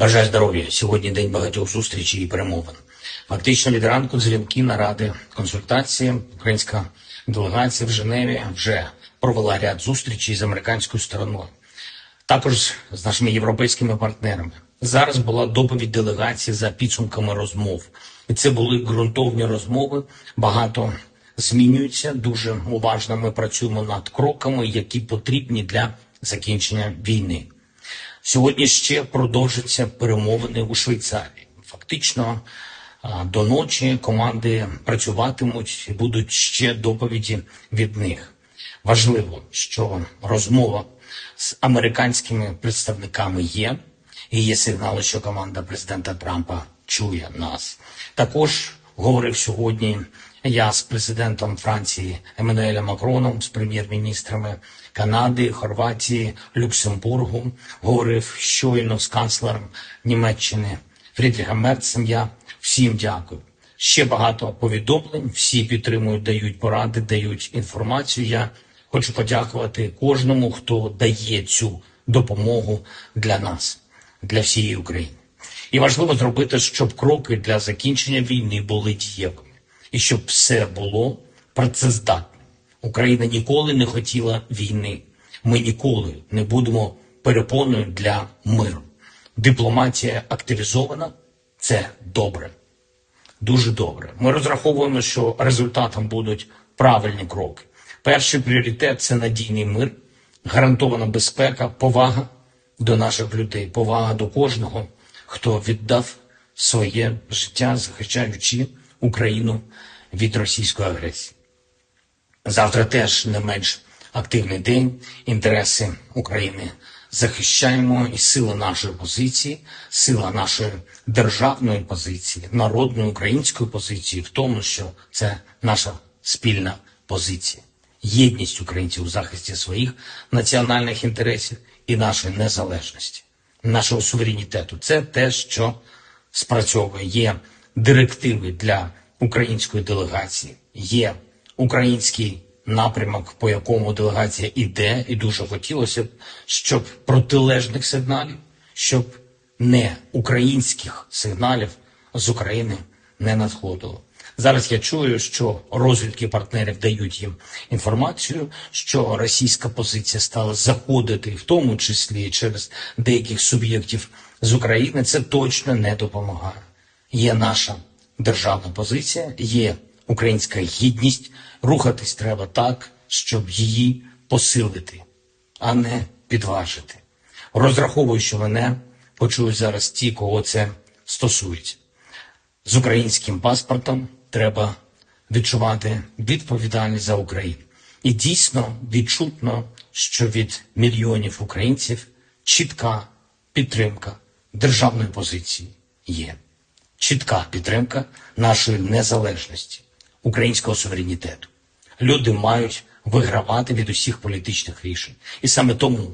Бажаю здоров'я. Сьогодні день багатьох зустрічей і перемовин. Фактично від ранку дзвінки, наради, консультації. Українська делегація в Женеві вже провела ряд зустрічей з американською стороною. Також з нашими європейськими партнерами. Зараз була доповідь делегації за підсумками розмов. І це були ґрунтовні розмови. Багато змінюється. Дуже уважно ми працюємо над кроками, які потрібні для закінчення війни. Сьогодні ще продовжаться перемовини у Швейцарії. Фактично до ночі команди працюватимуть і будуть ще доповіді від них. Важливо, що розмова з американськими представниками є, і є сигнали, що команда президента Трампа чує нас. Також говорив сьогодні я з президентом Франції Еммануелем Макроном, з прем'єр-міністрами Канади, Хорватії, Люксембургу. Говорив щойно з канцлером Німеччини Фрідріхом Мерцем. Я всім дякую. Ще багато повідомлень. Всі підтримують, дають поради, дають інформацію. Я хочу подякувати кожному, хто дає цю допомогу для нас, для всієї України. І важливо зробити, щоб кроки для закінчення війни були дієвими і щоб все було працездатним. Україна ніколи не хотіла війни. Ми ніколи не будемо перепоною для миру. Дипломатія активізована це добре, дуже добре. Ми розраховуємо, що результатом будуть правильні кроки. Перший пріоритет це надійний мир, гарантована безпека, повага до наших людей, повага до кожного, хто віддав своє життя, захищаючи Україну від російської агресії. Завтра теж не менш активний день. Інтереси України захищаємо і сила нашої позиції, сила нашої державної позиції, народної української позиції в тому, що це наша спільна позиція. Єдність українців у захисті своїх національних інтересів і нашої незалежності, нашого суверенітету. Це те, що спрацьовує. Директиви для української делегації, є український напрямок, по якому делегація іде, і дуже хотілося б, щоб протилежних сигналів, щоб не українських сигналів з України не надходило. Зараз я чую, що розвідки партнерів дають їм інформацію, що російська позиція стала заходити, в тому числі через деяких суб'єктів з України. Це точно не допомагає. Є наша державна позиція, є українська гідність. Рухатись треба так, щоб її посилити, а не підважити. Розраховую, що мене почують зараз ті, кого це стосується. З українським паспортом треба відчувати відповідальність за Україну. І дійсно відчутно, що від мільйонів українців чітка підтримка державної позиції є. Чітка підтримка нашої незалежності, українського суверенітету. Люди мають вигравати від усіх політичних рішень. І саме тому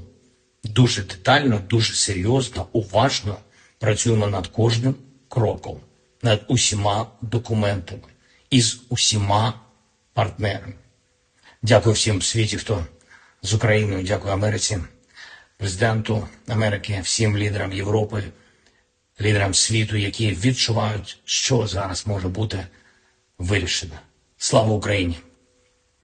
дуже детально, дуже серйозно, уважно працюємо над кожним кроком, над усіма документами і з усіма партнерами. Дякую всім в світі, хто з Україною, дякую Америці, президенту Америки, всім лідерам Європи, лідерам світу, які відчувають, що зараз може бути вирішено. Слава Україні!